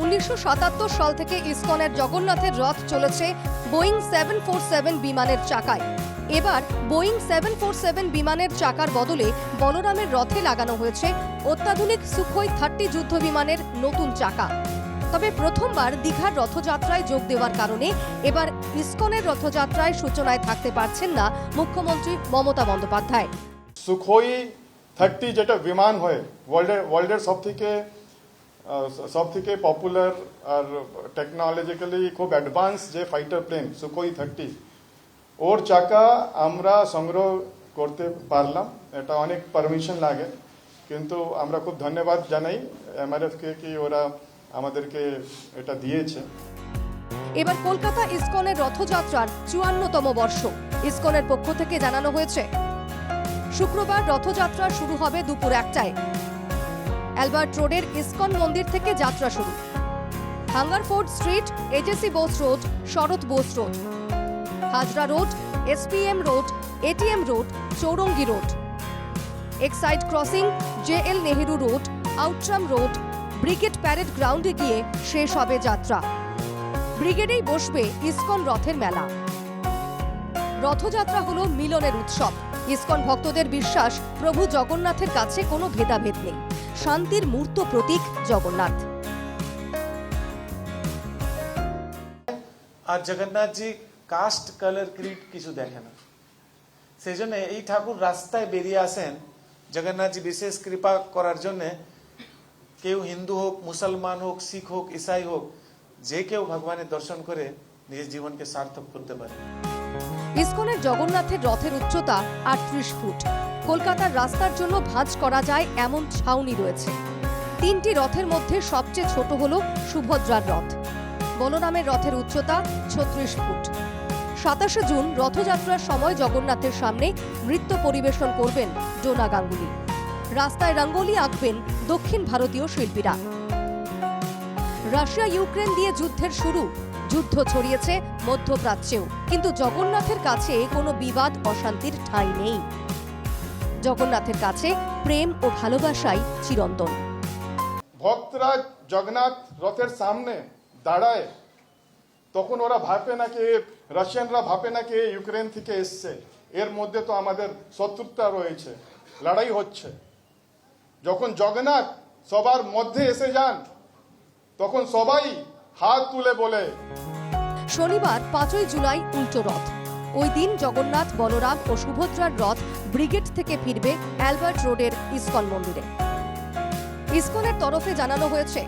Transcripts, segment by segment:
উনিশশো সাতাত্তর সাল থেকে ইসকনের জগন্নাথের রথ চলেছে বোয়িং সেভেন ফোর সেভেন বিমানের চাকায়। এবার বোয়িং সেভেন ফোর সেভেন বিমানের চাকার বদলে বলরামের রথে লাগানো হয়েছে অত্যাধুনিক সুখোই থার্টি যুদ্ধ বিমানের নতুন চাকা। তবে প্রথমবার দীঘার রথযাত্রায় যোগ দেওয়ার কারণে এবার ইসকনের রথযাত্রায় সূচনায় থাকতে পারছেন না মুখ্যমন্ত্রী মমতা বন্দ্যোপাধ্যায়। সুখোই থার্টি যেটা বিমান হয় ওয়ার্ল্ডের ওয়ার্ল্ডের সব থেকে সব থেকে পপুলার আর টেকনোলজিক্যালি খুব অ্যাডভান্স যে ফাইটার প্লেন সুখোই থার্টি ওর চাকা আমরা সংগ্রহ করতে পারলাম, এটা অনেক পারমিশন লাগে, কিন্তু আমরা খুব ধন্যবাদ জানাই এমআরএফকে কি ওরা আমাদেরকে এটা দিয়েছে। এবার কলকাতা ইসকনের রথযাত্রার চুয়ান্নতম বর্ষ, ইসকনের পক্ষ থেকে জানানো হয়েছে, শুক্রবার রথযাত্রা শুরু হবে দুপুর একটায়। অ্যালবার্ট রোডের ইসকন মন্দির থেকে যাত্রা শুরু। Hungerford Street, AJC Bose Road, Sarat Bose Road. Hazra Road, SPM Road, ATM Road, Chowringhee Road. Exide Crossing, J L Nehru Road, Outram Road, Brigade Parade গ্রাউন্ডে গিয়ে শেষ হবে যাত্রা। ব্রিগেডেই বসবে ইসকন রথের মেলা। রথযাত্রা হলো মিলনের উৎসব। ইসকন ভক্তদের বিশ্বাস, প্রভু জগন্নাথের কাছে কোনো ভেদাভেদ নেই। শান্তির মূর্ত প্রতীক জগন্নাথ। আর জগন্নাথজি কাস্ট কালার ক্রিট কিছু দেখে না। সেই জন্য এই ঠাকুর রাস্তায় বেরিয়ে আসেন জগন্নাথজি বিশেষ কৃপা করার জন্য। কেউ হিন্দু হোক, মুসলমান হোক, শিখ হোক, ইসাই হোক, যে কেউ ভগবানের দর্শন করে নিজের জীবনকে সার্থক করতে পারে। ইসকনের জগন্নাথের রথের উচ্চতা আটত্রিশ ফুট। কলকাতার রাস্তার জন্য ভাঁজ করা যায় এমন ছাউনি রয়েছে। তিনটি রথের মধ্যে সবচেয়ে ছোট হল সুভদ্রার রথ। বলরামের রথের উচ্চতা ছত্রিশ ফুট। সাতাশে জুন রথযাত্রার সময় জগন্নাথের সামনে নৃত্য পরিবেশন করবেন ডোনা গাঙ্গুলি। রাস্তায় রঙ্গোলি আঁকবেন দক্ষিণ ভারতীয় শিল্পীরা। রাশিয়া ইউক্রেন দিয়ে যুদ্ধের শুরু। যুদ্ধ ছড়িয়েছে মধ্যপ্রাচ্যেও। কিন্তু জগন্নাথের কাছে কোনো বিবাদ অশান্তির ঠাঁই নেই। জগন্নাথের কাছে প্রেম ও ভালোবাসাই চিরন্তন। ভক্তরা জগন্নাথ রথের সামনে দাঁড়ায়, তখন ওরা ভাবে না কি, রাশিয়ানরা ভাবে না কি, ইউক্রেন থেকে এসছে। এর মধ্যে তো আমাদের শত্রুতা রয়েছে, লড়াই হচ্ছে। যখন জগন্নাথ সবার মধ্যে এসে যান, তখন সবাই হাত তুলে বলে, শনিবার পাঁচই জুলাই উল্টো রথ। ওই দিন জগন্নাথ, বলরাম ও সুভদ্রার রথ ব্রিগেড থেকে ফিরবে অ্যালবার্ট রোডের ইসকন মন্দিরে। ইসকনের তরফে জানানো হয়েছে,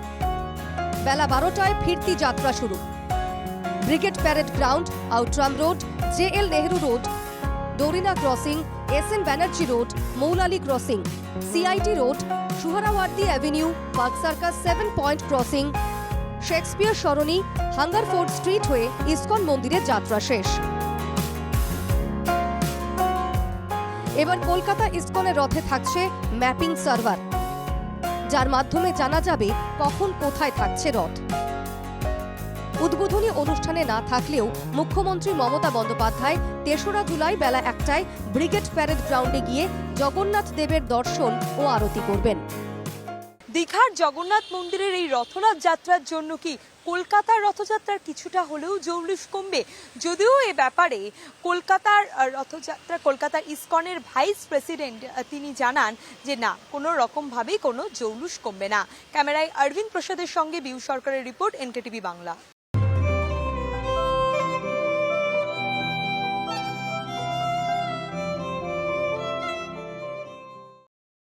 বেলা বারোটায় ফিরতি যাত্রা শুরু। Brigade parade ground, Outram road, J L Nehru road Dorina crossing, S N Banerjee road, Moulali crossing CIT road, Suhrawardy avenue Park Circus seven point crossing Shakespeare Sarani Hungerford street হয়ে ISKCON মন্দিরে যাত্রা শেষ। এবার কলকাতা ইসকনের রথে থাকছে mapping server, যার মাধ্যমে জানা যাবে কখন কোথায় থাকছে রথ। উদ্বোধনী অনুষ্ঠানে না থাকলেও মুখ্যমন্ত্রী মমতা বন্দ্যোপাধ্যায় তেসরা জুলাই বেলা একটায় ব্রিগেড প্যারেড গ্রাউন্ডে গিয়ে জগন্নাথ দেবের দর্শন ও আরতি করবেন। দীঘার জগন্নাথ মন্দিরের এই রথনাথ যাত্রার জন্য কি কলকাতার রথযাত্রার কিছুটা হলেও জৌলুস কমবে? যদিও এ ব্যাপারে কলকাতার রথযাত্রা, কলকাতার ইসকনের ভাইস প্রেসিডেন্ট তিনি জানান যে না, কোনো রকমভাবেই কোনো জৌলুস কমবে না। ক্যামেরায় অরবিন্দ প্রসাদের সঙ্গে বিউ সরকারের রিপোর্ট, এনকেটিভি বাংলা।